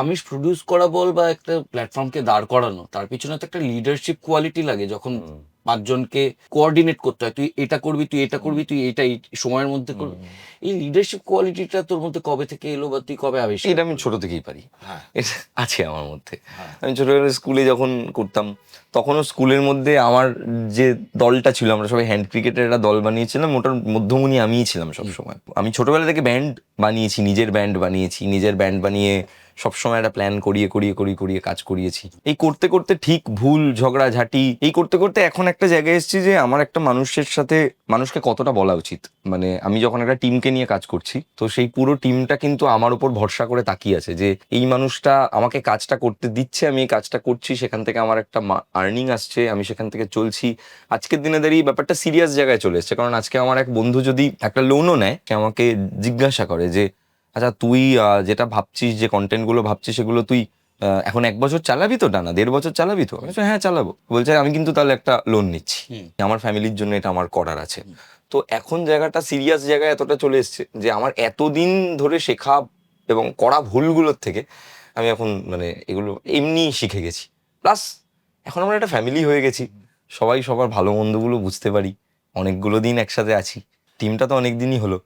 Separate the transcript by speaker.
Speaker 1: আমিষ প্রডিউস করা বল বা একটা প্ল্যাটফর্মকে দাঁড় করানো তার পিছনে তো একটা লিডারশিপ কোয়ালিটি লাগে। যখন পাঁচজনকে কোঅর্ডিনেট করতে হয় তুই এটা করবি তুই এটা করবি তুই এটা এই সময়ের মধ্যে করবি। এই লিডারশিপ কোয়ালিটিটা তোর মধ্যে কবে থেকে এলো বা তুই কবে আবিষ্কার
Speaker 2: এটা আমি ছোট থেকেই পারি।
Speaker 1: হ্যাঁ।
Speaker 2: এটা আছে আমার মধ্যে।
Speaker 1: হ্যাঁ।
Speaker 2: আমি ছোটবেলায় স্কুলে যখন করতাম তখনও স্কুলের মধ্যে আমার যে দলটা ছিল আমরা সবাই হ্যান্ড ক্রিকেটের একটা দল বানিয়েছিলাম ওটার মধ্যমণি আমিই ছিলাম সবসময়। আমি ছোটবেলা থেকে ব্যান্ড বানিয়েছি, নিজের ব্যান্ড বানিয়েছি, নিজের ব্যান্ড বানিয়ে সবসময় একটা প্ল্যান করিয়ে করিয়ে করিয়ে করিয়ে কাজ করিয়েছি। এই করতে করতে ঠিক ভুল ঝগড়াঝাটি এই করতে করতে এখন একটা জায়গায় এসেছি যে আমার একটা মানুষের সাথে, মানুষকে কতটা বলা উচিত। মানে আমি যখন একটা টিমকে নিয়ে কাজ করছি, তো সেই পুরো টিমটা কিন্তু আমার উপর ভরসা করে তাকিয়ে আছে যে এই মানুষটা আমাকে কাজটা করতে দিচ্ছে, আমি এই কাজটা করছি, সেখান থেকে আমার একটা আর্নিং আসছে, আমি সেখান থেকে চলছি। আজকের দিনে দাঁড়িয়ে ব্যাপারটা সিরিয়াস জায়গায় চলে এসছে, কারণ আজকে আমার এক বন্ধু যদি একটা লোনও নেয় আমাকে জিজ্ঞাসা করে যে আচ্ছা তুই যেটা ভাবছিস যে কন্টেন্টগুলো ভাবছিস সেগুলো তুই এখন এক বছর চালাবি তো? টানা দেড় বছর চালাবি তো? হ্যাঁ চালাবো। বলছে আমি কিন্তু তাহলে একটা লোন নিচ্ছি। আমার ফ্যামিলির জন্য এটা আমার করার আছে। তো এখন জায়গাটা সিরিয়াস জায়গায় এতটা চলে এসছে যে আমার এতদিন ধরে শেখা এবং করা ভুলগুলোর থেকে আমি এখন মানে এগুলো এমনি শিখে গেছি। প্লাস এখন আমরা একটা ফ্যামিলি হয়ে গেছি। সবাই সবার ভালো মন্দগুলো বুঝতে পারি। অনেকগুলো দিন একসাথে আছি। টিমটা তো অনেক দিনই হলো।